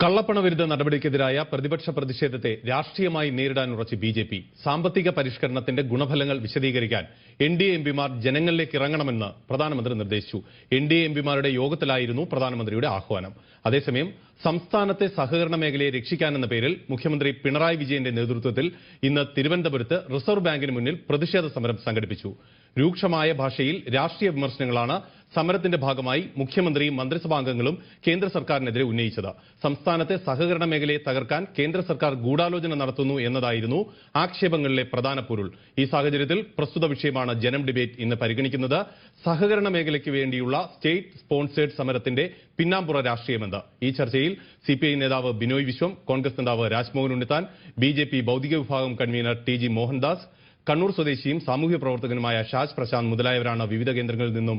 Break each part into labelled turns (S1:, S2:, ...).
S1: കള്ളപ്പണ വിരുദ്ധ നടപടിക്കെതിരായ പ്രതിപക്ഷ പ്രതിഷേധത്തെ രാഷ്ട്രീയമായി നേരിടാൻ ഉറച്ച് ബി ജെ പി. സാമ്പത്തിക പരിഷ്കരണത്തിന്റെ ഗുണഫലങ്ങൾ വിശദീകരിക്കാൻ എൻ ഡി എ എംപിമാർ ജനങ്ങളിലേക്ക് ഇറങ്ങണമെന്ന് പ്രധാനമന്ത്രി നിർദ്ദേശിച്ചു. എൻ ഡി എ എംപിമാരുടെ യോഗത്തിലായിരുന്നു പ്രധാനമന്ത്രിയുടെ ആഹ്വാനം. അതേസമയം സംസ്ഥാനത്തെ സഹകരണ മേഖലയെ രക്ഷിക്കാനെന്ന പേരിൽ മുഖ്യമന്ത്രി പിണറായി വിജയന്റെ നേതൃത്വത്തിൽ ഇന്ന് തിരുവനന്തപുരത്ത് റിസർവ് ബാങ്കിന് മുന്നിൽ പ്രതിഷേധ സമരം സംഘടിപ്പിച്ചു. രൂക്ഷമായ ഭാഷയിൽ രാഷ്ട്രീയ വിമർശനങ്ങളാണ് സമരത്തിന്റെ ഭാഗമായി മുഖ്യമന്ത്രിയും മന്ത്രിസഭാംഗങ്ങളും കേന്ദ്ര സർക്കാരിനെതിരെ ഉന്നയിച്ചത്. സംസ്ഥാനത്തെ സഹകരണ മേഖലയെ തകർക്കാൻ കേന്ദ്ര സർക്കാർ ഗൂഢാലോചന നടത്തുന്നു എന്നതായിരുന്നു ആക്ഷേപങ്ങളിലെ പ്രധാന പൊരുൾ. ഈ സാഹചര്യത്തിൽ പ്രസ്തുത വിഷയമാണ് ജനം ഡിബേറ്റ് ഇന്ന് പരിഗണിക്കുന്നത്. സഹകരണ മേഖലയ്ക്ക് വേണ്ടിയുള്ള സ്റ്റേറ്റ് സ്പോൺസേഡ് സമരത്തിന്റെ പിന്നാമ്പുറ രാഷ്ട്രീയമെന്ന് ഈ ചർച്ചയിൽ സിപിഐ നേതാവ് ബിനോയ് വിശ്വം കോൺഗ്രസ് നേതാവ് രാജ്മോഹൻ ഉണ്ണിത്താൻ ബി ജെ ഭൗതിക വിഭാഗം convener T G Mohandas Kannur സ്വദേശിയും സാമൂഹ്യ പ്രവർത്തകനുമായ ഷാജ് പ്രശാന്ത് മുതലായവരാണ് വിവിധ കേന്ദ്രങ്ങളിൽ നിന്നും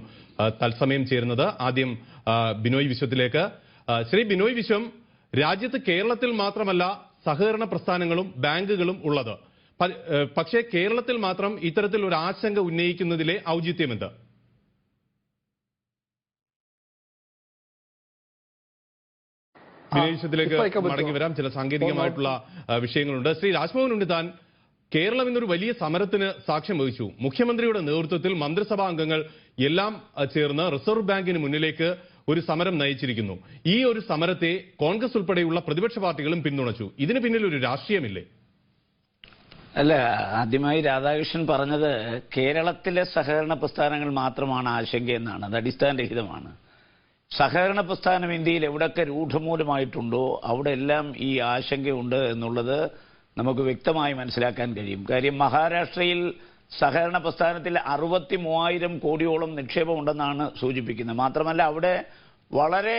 S1: തത്സമയം ചേരുന്നത്. ആദ്യം ബിനോയ് വിശ്വത്തിലേക്ക്. ശ്രീ ബിനോയ് വിശ്വം രാജ്യത്ത് കേരളത്തിൽ മാത്രമല്ല സഹകരണ പ്രസ്ഥാനങ്ങളും ബാങ്കുകളും ഉള്ളത്. പക്ഷേ കേരളത്തിൽ മാത്രം ഇത്തരത്തിൽ ഒരു ആശങ്ക ഉന്നയിക്കുന്നതിലെ ഔചിത്യമെന്ത്?
S2: പറ്റുമോ?
S1: മടങ്ങി വരാം. ചില സാങ്കേതികമായിട്ടുള്ള വിഷയങ്ങളുണ്ട്. ശ്രീ രാജ്മോഹൻ ഉണ്ണിത്താൻ കേരളം ഇന്നൊരു വലിയ സമരത്തിന് സാക്ഷ്യം വഹിച്ചു. മുഖ്യമന്ത്രിയുടെ നേതൃത്വത്തിൽ മന്ത്രിസഭാ അംഗങ്ങൾ എല്ലാം ചേർന്ന് റിസർവ് ബാങ്കിന് മുന്നിലേക്ക് ഒരു സമരം നയിച്ചിരിക്കുന്നു. ഈ ഒരു സമരത്തെ കോൺഗ്രസ് ഉൾപ്പെടെയുള്ള പ്രതിപക്ഷ പാർട്ടികളും പിന്തുണച്ചു. ഇതിന് പിന്നിൽ ഒരു രാഷ്ട്രീയമില്ലേ?
S3: അല്ല ആദ്യമായി രാധാകൃഷ്ണൻ പറഞ്ഞത് കേരളത്തിലെ സഹകരണ പ്രസ്ഥാനങ്ങൾ മാത്രമാണ് ആശങ്കയെന്നാണ് അത് അടിസ്ഥാനരഹിതമാണ്. സഹകരണ പ്രസ്ഥാനം ഇന്ത്യയിൽ എവിടെയൊക്കെ രൂഢമൂലമായിട്ടുണ്ടോ അവിടെ എല്ലാം ഈ ആശങ്കയുണ്ട് എന്നുള്ളത് നമുക്ക് വ്യക്തമായി മനസ്സിലാക്കാൻ കഴിയും. കാര്യം മഹാരാഷ്ട്രയിൽ സഹകരണ പ്രസ്ഥാനത്തിൽ അറുപത്തി മൂവായിരം കോടിയോളം നിക്ഷേപമുണ്ടെന്നാണ് സൂചിപ്പിക്കുന്നത്. മാത്രമല്ല അവിടെ വളരെ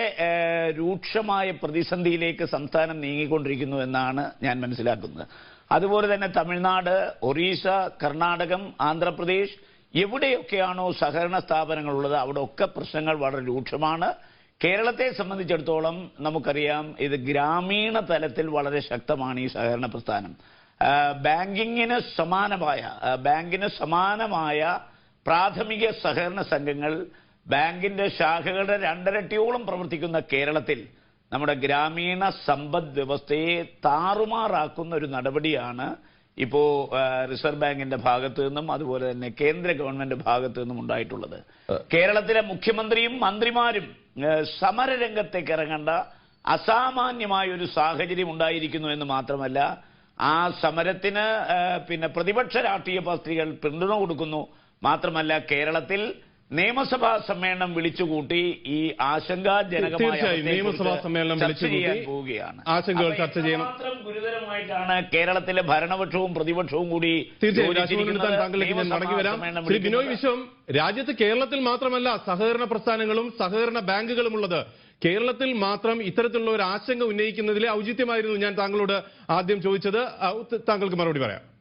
S3: രൂക്ഷമായ പ്രതിസന്ധിയിലേക്ക് സംസ്ഥാനം നീങ്ങിക്കൊണ്ടിരിക്കുന്നു എന്നാണ് ഞാൻ മനസ്സിലാക്കുന്നത്. അതുപോലെ തന്നെ തമിഴ്നാട് ഒറീസ കർണാടകം ആന്ധ്രാപ്രദേശ് എവിടെയൊക്കെയാണോ സഹകരണ സ്ഥാപനങ്ങളുള്ളത് അവിടെ ഒക്കെ പ്രശ്നങ്ങൾ വളരെ രൂക്ഷമാണ്. കേരളത്തെ സംബന്ധിച്ചിടത്തോളം നമുക്കറിയാം ഇത് ഗ്രാമീണ തലത്തിൽ വളരെ ശക്തമാണ് ഈ സഹകരണ പ്രസ്ഥാനം. ബാങ്കിങ്ങിന് സമാനമായ ബാങ്കിന് സമാനമായ പ്രാഥമിക സഹകരണ സംഘങ്ങൾ ബാങ്കിന്റെ ശാഖകളുടെ രണ്ടരട്ടിയോളം പ്രവർത്തിക്കുന്ന കേരളത്തിൽ നമ്മുടെ ഗ്രാമീണ സമ്പദ് വ്യവസ്ഥയെ താറുമാറാക്കുന്ന ഒരു നടപടിയാണ് ഇപ്പോ റിസർവ് ബാങ്കിന്റെ ഭാഗത്തു നിന്നും അതുപോലെ തന്നെ കേന്ദ്ര ഗവൺമെന്റ് ഭാഗത്തു നിന്നും ഉണ്ടായിട്ടുള്ളത്. കേരളത്തിലെ മുഖ്യമന്ത്രിയും മന്ത്രിമാരും സമരരംഗത്തേക്ക് ഇറങ്ങേണ്ട അസാമാന്യമായ ഒരു സാഹചര്യം ഉണ്ടായിരിക്കുന്നു എന്ന് മാത്രമല്ല ആ സമരത്തിന് പിന്നെ പ്രതിപക്ഷ രാഷ്ട്രീയ പാർട്ടികൾ പിന്തുണ കൊടുക്കുന്നു. മാത്രമല്ല കേരളത്തിൽ നിയമസഭാ സമ്മേളനം വിളിച്ചുകൂട്ടി ഈ ആശങ്കാജനകമായ
S1: നിയമസഭാ സമ്മേളനം
S3: ചർച്ച ചെയ്യാൻ പോവുകയാണ്.
S1: ആശങ്കകൾ ചർച്ച ചെയ്യണം.
S3: ഗുരുതരമായിട്ടാണ് കേരളത്തിലെ ഭരണപക്ഷവും പ്രതിപക്ഷവും കൂടി
S1: തീർച്ചയായും ബിനോയ് വിശ്വം രാജ്യത്ത് കേരളത്തിൽ മാത്രമല്ല സഹകരണ പ്രസ്ഥാനങ്ങളും സഹകരണ ബാങ്കുകളും ഉള്ളത്. കേരളത്തിൽ മാത്രം ഇത്തരത്തിലുള്ള ഒരു ആശങ്ക ഉന്നയിക്കുന്നതിലെ ഔചിത്യമായിരുന്നു ഞാൻ താങ്കളോട് ആദ്യം ചോദിച്ചത്. താങ്കൾക്ക് മറുപടി പറയാം.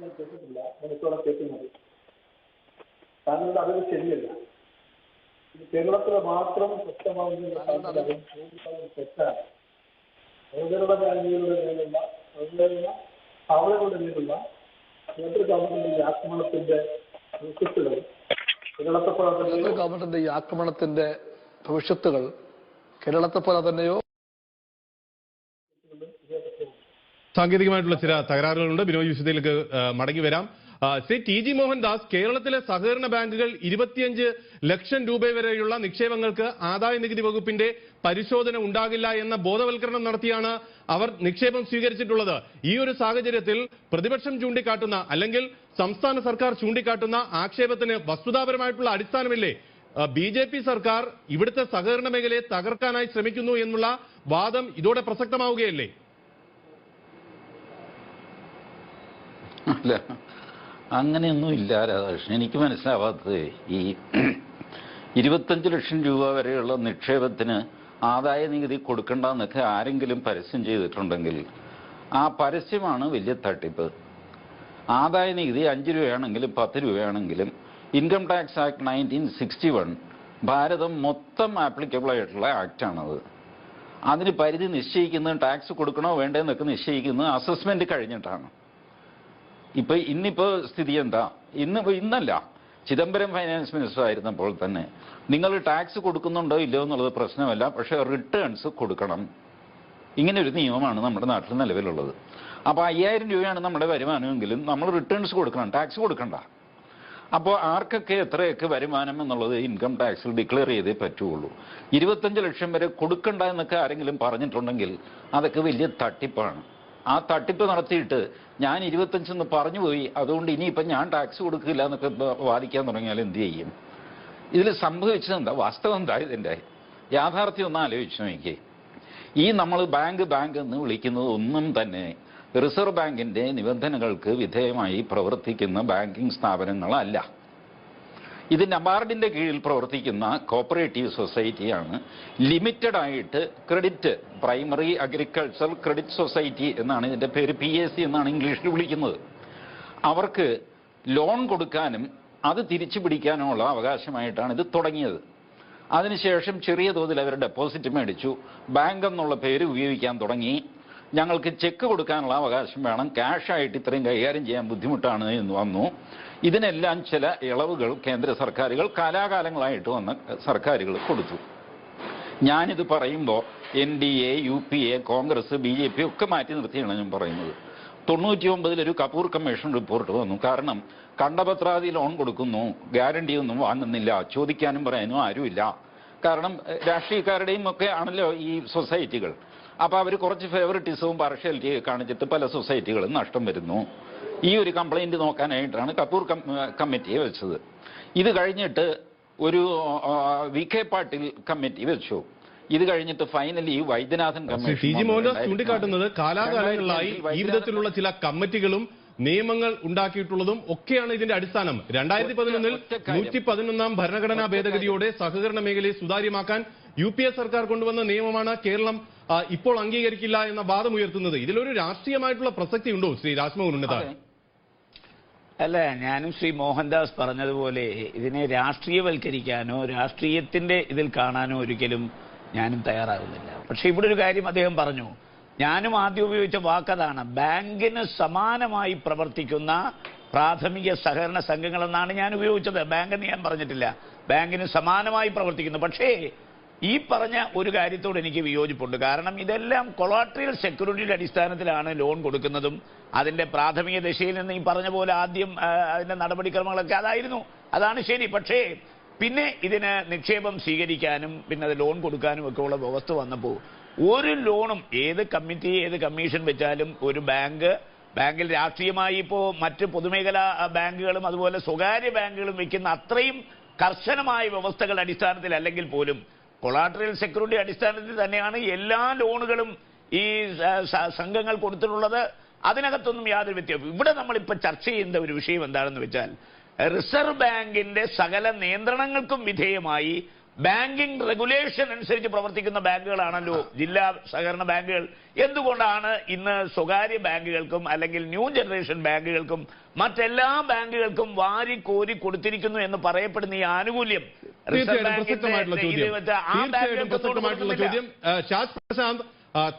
S2: മനസ്സോടെ കേൾക്കുന്നത് താങ്കളുടെ അറിവ് ശരിയല്ല. കേരളത്തിൽ മാത്രം പൂർണമായും തെറ്റാണ്. മേലുള്ള സ്ഥാപനങ്ങളുടെ മേലുള്ള കേന്ദ്ര ഗവൺമെന്റിന്റെ ആക്രമണത്തിന്റെ ഭവിഷ്യത്തുകൾ കേരളത്തെ പോലെ തന്നെ ഗവൺമെന്റിന്റെ ഈ ആക്രമണത്തിന്റെ ഭവിഷ്യത്തുകൾ കേരളത്തെ പോലെ തന്നെയോ
S1: സാങ്കേതികമായിട്ടുള്ള ചില തകരാറുകളുണ്ട്. ബിനോയ് വിശുദ്ധയിലേക്ക് മടങ്ങി വരാം. ശ്രീ ടി ജി മോഹൻദാസ് കേരളത്തിലെ സഹകരണ ബാങ്കുകൾ ഇരുപത്തിയഞ്ച് ലക്ഷം രൂപ വരെയുള്ള നിക്ഷേപങ്ങൾക്ക് ആദായ നികുതി വകുപ്പിന്റെ പരിശോധന ഉണ്ടാകില്ല എന്ന ബോധവൽക്കരണം നടത്തിയാണ് അവർ നിക്ഷേപം സ്വീകരിച്ചിട്ടുള്ളത്. ഈ ഒരു സാഹചര്യത്തിൽ പ്രതിപക്ഷം ചൂണ്ടിക്കാട്ടുന്ന അല്ലെങ്കിൽ സംസ്ഥാന സർക്കാർ ചൂണ്ടിക്കാട്ടുന്ന ആക്ഷേപത്തിന് വസ്തുതാപരമായിട്ടുള്ള അടിസ്ഥാനമില്ലേ? ബി ജെ പി സർക്കാർ ഇവിടുത്തെ സഹകരണ മേഖലയെ തകർക്കാനായി ശ്രമിക്കുന്നു എന്നുള്ള വാദം ഇതോടെ പ്രസക്തമാവുകയല്ലേ?
S4: അല്ല അങ്ങനെയൊന്നും ഇല്ല രാധാകൃഷ്ണൻ. എനിക്ക് മനസ്സിലാവാത്തത് ഈ ഇരുപത്തഞ്ച് ലക്ഷം രൂപ വരെയുള്ള നിക്ഷേപത്തിന് ആദായ നികുതി കൊടുക്കണ്ടെന്നൊക്കെ ആരെങ്കിലും പരസ്യം ചെയ്തിട്ടുണ്ടെങ്കിൽ ആ പരസ്യമാണ് വലിയ തട്ടിപ്പ്. ആദായ നികുതി അഞ്ച് രൂപയാണെങ്കിലും പത്ത് രൂപയാണെങ്കിലും income tax act nineteen sixty one Bharatham മൊത്തം ആപ്ലിക്കബിൾ ആയിട്ടുള്ള ആക്റ്റാണത്. അതിന് പരിധി നിശ്ചയിക്കുന്നത് ടാക്സ് കൊടുക്കണോ വേണ്ടെന്നൊക്കെ നിശ്ചയിക്കുന്നത് അസസ്മെന്റ് കഴിഞ്ഞിട്ടാണ്. ഇപ്പൊ ഇന്നിപ്പോ സ്ഥിതി എന്താ? ഇന്ന് ഇന്നല്ല. ചിദംബരം ഫൈനാൻസ് മിനിസ്റ്റർ ആയിരുന്നപ്പോൾ തന്നെ നിങ്ങൾ ടാക്സ് കൊടുക്കുന്നുണ്ടോ ഇല്ലയോ എന്നുള്ളത് പ്രശ്നമല്ല പക്ഷേ റിട്ടേൺസ് കൊടുക്കണം. ഇങ്ങനെ ഒരു നിയമമാണ് നമ്മുടെ നാട്ടിൽ നിലവിലുള്ളത്. അപ്പോൾ അയ്യായിരം രൂപയാണ് നമ്മുടെ വരുമാനമെങ്കിലും നമ്മൾ റിട്ടേൺസ് കൊടുക്കണം ടാക്സ് കൊടുക്കണ്ട. അപ്പോൾ ആർക്കൊക്കെ എത്രയൊക്കെ വരുമാനം എന്നുള്ളത് ഇൻകം ടാക്സിൽ ഡിക്ലെയർ ചെയ്തേ പറ്റുള്ളൂ. ഇരുപത്തഞ്ച് ലക്ഷം വരെ കൊടുക്കണ്ട എന്നൊക്കെ ആരെങ്കിലും പറഞ്ഞിട്ടുണ്ടെങ്കിൽ അതൊക്കെ വലിയ തട്ടിപ്പാണ്. ആ തട്ടിപ്പ് നടത്തിയിട്ട് ഞാൻ ഇരുപത്തഞ്ചെന്ന് പറഞ്ഞു പോയി അതുകൊണ്ട് ഇനിയിപ്പം ഞാൻ ടാക്സ് കൊടുക്കില്ല എന്നൊക്കെ വാദിക്കാൻ തുടങ്ങിയാൽ എന്ത് ചെയ്യും? ഇതിൽ സംഭവിച്ചത് എന്താ? വാസ്തവം എന്താ ഇതിന്റെ? യാഥാർത്ഥ്യം ഒന്ന് ആലോചിച്ച് നോക്കിയേ. ഈ നമ്മൾ ബാങ്ക് ബാങ്ക് എന്ന് വിളിക്കുന്നത് ഒന്നും തന്നെ റിസർവ് ബാങ്കിന്റെ നിബന്ധനകൾക്ക് വിധേയമായി പ്രവർത്തിക്കുന്ന ബാങ്കിങ് സ്ഥാപനങ്ങളല്ല. ഇത് നബാർഡിന്റെ കീഴിൽ പ്രവർത്തിക്കുന്ന കോപ്പറേറ്റീവ് സൊസൈറ്റിയാണ് ലിമിറ്റഡ് ആയിട്ട് credit primary agriculture credit society എന്നാണ് ഇതിന്റെ പേര് പി എസ് സി എന്നാണ് ഇംഗ്ലീഷിൽ വിളിക്കുന്നത്. അവർക്ക് ലോൺ കൊടുക്കാനും അത് തിരിച്ചു പിടിക്കാനുമുള്ള അവകാശമായിട്ടാണ് ഇത് തുടങ്ങിയത്. അതിനുശേഷം ചെറിയ തോതിൽ അവർ ഡെപ്പോസിറ്റ് മേടിച്ചു. ബാങ്ക് എന്നുള്ള പേര് ഉപയോഗിക്കാൻ തുടങ്ങി. ഞങ്ങൾക്ക് ചെക്ക് കൊടുക്കാനുള്ള അവകാശം വേണം. ക്യാഷായിട്ട് ഇത്രയും കൈകാര്യം ചെയ്യാൻ ബുദ്ധിമുട്ടാണ് എന്ന് വന്നു. ഇതിനെല്ലാം ചില ഇളവുകൾ കേന്ദ്ര സർക്കാരുകൾ കാലാകാലങ്ങളായിട്ട് വന്ന സർക്കാരുകൾ കൊടുത്തു. ഞാനിത് പറയുമ്പോൾ N D A U P A Congress B J P ഒക്കെ മാറ്റി നിർത്തിയാണ് ഞാൻ പറയുന്നത്. തൊണ്ണൂറ്റി ഒമ്പതിൽ ഒരു കപൂർ കമ്മീഷൻ റിപ്പോർട്ട് വന്നു. കാരണം കണ്ടപത്രാതി ലോൺ കൊടുക്കുന്നു ഗ്യാരണ്ടി ഒന്നും വാങ്ങുന്നില്ല ചോദിക്കാനും പറയാനും ആരുമില്ല. കാരണം രാഷ്ട്രീയക്കാരുടെയും ഒക്കെ ആണല്ലോ ഈ സൊസൈറ്റികൾ. അപ്പോൾ അവർ കുറച്ച് ഫേവറിറ്റിസവും പാർഷ്യാലിറ്റിയൊക്കെ കാണിച്ചിട്ട് പല സൊസൈറ്റികളും നഷ്ടം വരുന്നു. ഈ ഒരു കംപ്ലൈന്റ് നോക്കാനായിട്ടാണ് കപൂർ കം- കമ്മിറ്റിയെ വെച്ചത് ഇത് കഴിഞ്ഞിട്ട് ഒരു വി കെ പാട്ടിൽ കമ്മിറ്റി വെച്ചു ഇത് കഴിഞ്ഞിട്ട് finally Vaidyanathan committee
S1: T G Mohandas. ചൂണ്ടിക്കാട്ടുന്നത് കാലാകാലങ്ങളിലായി ഈ വിധത്തിലുള്ള ചില കമ്മിറ്റികളും നിയമങ്ങൾ ഉണ്ടാക്കിയിട്ടുള്ളതും ഒക്കെയാണ് ഇതിന്റെ അടിസ്ഥാനം രണ്ടായിരത്തി പതിനൊന്നിൽ. നൂറ്റി പതിനൊന്നാം ഭരണഘടനാ ഭേദഗതിയോടെ സഹകരണ മേഖലയെ സുതാര്യമാക്കാൻ യു പി എ സർക്കാർ കൊണ്ടുവന്ന നിയമമാണ് കേരളം ഇപ്പോൾ അംഗീകരിക്കില്ല എന്ന വാദം ഉയർത്തുന്നത് ഇതിലൊരു രാഷ്ട്രീയമായിട്ടുള്ള പ്രസക്തി ഉണ്ടോ ശ്രീ രാജ്മോഹൻ
S4: അതെ.
S3: അല്ല ഞാനും ശ്രീ മോഹൻദാസ് പറഞ്ഞതുപോലെ ഇതിനെ രാഷ്ട്രീയവൽക്കരിക്കാനോ രാഷ്ട്രീയത്തിന്റെ ഇതിൽ കാണാനോ ഒരിക്കലും ഞാനും തയ്യാറാകുന്നില്ല. പക്ഷെ ഇവിടെ ഒരു കാര്യം അദ്ദേഹം പറഞ്ഞു. ഞാനും ആദ്യം ഉപയോഗിച്ച വാക്കതാണ് ബാങ്കിന് സമാനമായി പ്രവർത്തിക്കുന്ന പ്രാഥമിക സഹകരണ സംഘങ്ങളെന്നാണ് ഞാൻ ഉപയോഗിച്ചത്. ബാങ്കെന്ന് ഞാൻ പറഞ്ഞിട്ടില്ല. ബാങ്കിന് സമാനമായി പ്രവർത്തിക്കുന്നു. പക്ഷേ ഈ പറഞ്ഞ ഒരു കാര്യത്തോട് എനിക്ക് വിയോജിപ്പുണ്ട്. കാരണം ഇതെല്ലാം കൊളാട്രിയൽ സെക്യൂരിറ്റിയുടെ അടിസ്ഥാനത്തിലാണ് ലോൺ കൊടുക്കുന്നതും അതിന്റെ പ്രാഥമിക ദശയിൽ നിന്ന് ഈ പറഞ്ഞ പോലെ ആദ്യം അതിന്റെ നടപടിക്രമങ്ങളൊക്കെ അതായിരുന്നു. അതാണ് ശരി. പക്ഷേ പിന്നെ ഇതിന് നിക്ഷേപം സ്വീകരിക്കാനും പിന്നെ അത് ലോൺ കൊടുക്കാനും ഒക്കെ ഉള്ള വ്യവസ്ഥ വന്നപ്പോൾ ഒരു ലോണും ഏത് കമ്മിറ്റി ഏത് കമ്മീഷൻ വെച്ചാലും ഒരു ബാങ്ക് ബാങ്കിൽ രാഷ്ട്രീയമായി ഇപ്പോൾ മറ്റ് പൊതുമേഖലാ ബാങ്കുകളും അതുപോലെ സ്വകാര്യ ബാങ്കുകളും വയ്ക്കുന്ന അത്രയും കർശനമായ വ്യവസ്ഥകളുടെ അടിസ്ഥാനത്തിൽ അല്ലെങ്കിൽ പോലും കൊളാട്രിയൽ സെക്യൂരിറ്റി അടിസ്ഥാനത്തിൽ തന്നെയാണ് എല്ലാ ലോണുകളും ഈ സംഘങ്ങൾ കൊടുത്തിട്ടുള്ളത്. അതിനകത്തൊന്നും യാതൊരു വ്യത്യാസം ഇവിടെ നമ്മളിപ്പോൾ ചർച്ച ചെയ്യുന്ന ഒരു വിഷയം എന്താണെന്ന് വെച്ചാൽ റിസർവ് ബാങ്കിന്റെ സകല നിയന്ത്രണങ്ങൾക്കും വിധേയമായി ബാങ്കിംഗ് റെഗുലേഷൻ അനുസരിച്ച് പ്രവർത്തിക്കുന്ന ബാങ്കുകളാണല്ലോ ജില്ലാ സഹകരണ ബാങ്കുകൾ. എന്തുകൊണ്ടാണ് ഇന്ന് സ്വകാര്യ ബാങ്കുകൾക്കും അല്ലെങ്കിൽ ന്യൂ ജനറേഷൻ ബാങ്കുകൾക്കും മറ്റെല്ലാ ബാങ്കുകൾക്കും വാരി കോരി കൊടുത്തിരിക്കുന്നു എന്ന് പറയപ്പെടുന്ന ഈ ആനുകൂല്യം?
S1: തീർച്ചയായിട്ടും പ്രസക്തമായിട്ടുള്ള ചോദ്യം.
S3: വെച്ച് ആ
S1: തീർച്ചയായിട്ടും പ്രസക്തമായിട്ടുള്ള ചോദ്യം. ഷാജ് പ്രശാന്ത്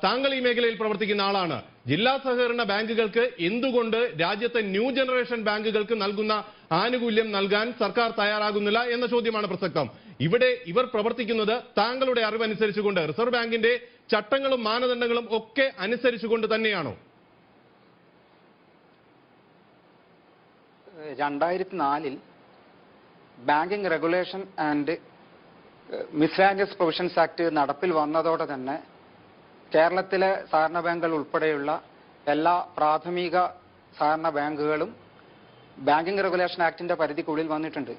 S1: താങ്കൾ ഈ മേഖലയിൽ പ്രവർത്തിക്കുന്ന ആളാണ്. ജില്ലാ സഹകരണ ബാങ്കുകൾക്ക് എന്തുകൊണ്ട് രാജ്യത്തെ ന്യൂ ജനറേഷൻ ബാങ്കുകൾക്ക് നൽകുന്ന ആനുകൂല്യം നൽകാൻ സർക്കാർ തയ്യാറാകുന്നില്ല എന്ന ചോദ്യമാണ് പ്രസക്തം. ഇവിടെ ഇവർ പ്രവർത്തിക്കുന്നത് താങ്കളുടെ അറിവനുസരിച്ചുകൊണ്ട് റിസർവ് ബാങ്കിന്റെ ചട്ടങ്ങളും മാനദണ്ഡങ്ങളും ഒക്കെ അനുസരിച്ചുകൊണ്ട് തന്നെയാണോ?
S5: രണ്ടായിരത്തി നാലിൽ banking regulation and miscellaneous provisions act നടപ്പിൽ വന്നതോടെ തന്നെ കേരളത്തിലെ സഹകരണ ബാങ്കുകൾ ഉൾപ്പെടെയുള്ള എല്ലാ പ്രാഥമിക സഹകരണ ബാങ്കുകളും ബാങ്കിംഗ് റെഗുലേഷൻ ആക്ടിന്റെ പരിധിക്കുള്ളിൽ വന്നിട്ടുണ്ട്.